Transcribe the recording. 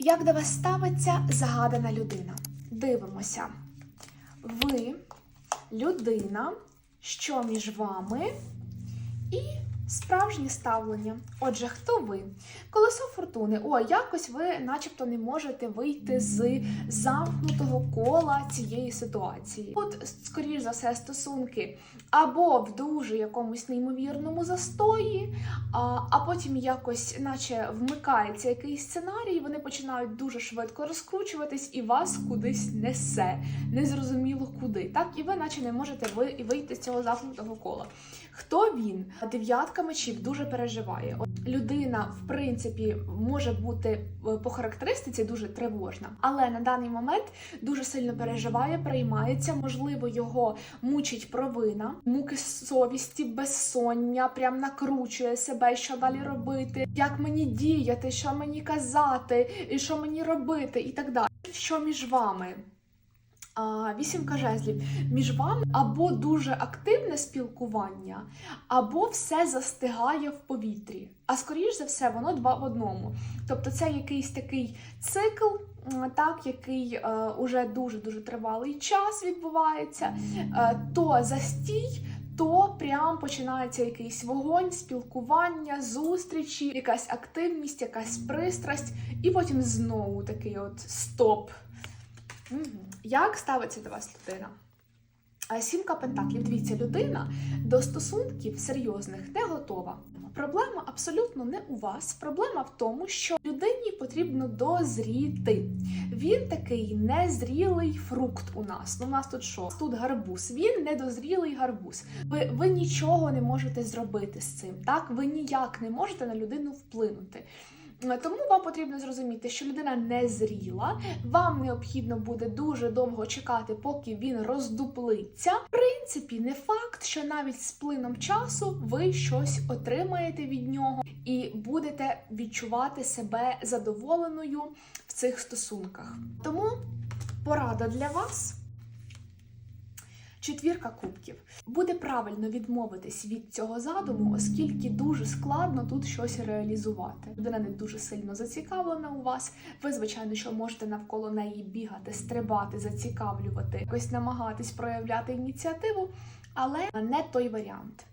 Як до вас ставиться загадана людина? Дивимося. Ви людина, що між вами, і справжнє ставлення. Отже, хто ви? Колесо фортуни. О, якось ви, начебто, не можете вийти з замкнутого кола цієї ситуації. От, скоріш за все, стосунки або в дуже якомусь неймовірному застої, а, а потім якось, наче вмикається якийсь сценарій, вони починають дуже швидко розкручуватись, і вас кудись несе. Незрозуміло куди. Так, і ви, наче не можете вийти з цього замкнутого кола. Хто він? Дев'ятка мечів дуже переживає. Людина, в принципі, може бути е, по характеристиці дуже тривожна, але на даний момент дуже сильно переживає, приймається. Можливо, його мучить провина, муки совісті, безсоння, прям накручує себе, що далі робити, як мені діяти, що мені казати, і що мені робити, і так далі. Що між вами? Вісімка жезлів. Між вами або дуже активне спілкування, або все застигає в повітрі. А скоріш за все, воно два в одному. Тобто, це якийсь такий цикл, так, який е, уже дуже дуже тривалий час відбувається, е, то застій. То прям починається якийсь вогонь, спілкування, зустрічі, якась активність, якась пристрасть, і потім знову такий от стоп. Як ставиться до вас людина? Сімка пентаклів. Дивіться, людина до стосунків серйозних не готова. Проблема абсолютно не у вас. Проблема в тому, що людині потрібно дозріти. Він такий незрілий фрукт у нас. Ну, у нас тут що? Тут гарбуз. Він недозрілий гарбуз. Ви, ви нічого не можете зробити з цим. Так, ви ніяк не можете на людину вплинути. Тому вам потрібно зрозуміти, що людина не зріла, вам необхідно буде дуже довго чекати, поки він роздуплиться. В принципі, не факт, що навіть з плином часу ви щось отримаєте від нього і будете відчувати себе задоволеною в цих стосунках. Тому порада для вас. Четвірка кубків. Буде правильно відмовитись від цього задуму, оскільки дуже складно тут щось реалізувати. Людина не дуже сильно зацікавлена у вас. Ви, звичайно, що можете навколо неї бігати, стрибати, зацікавлювати, якось намагатись проявляти ініціативу, але не той варіант.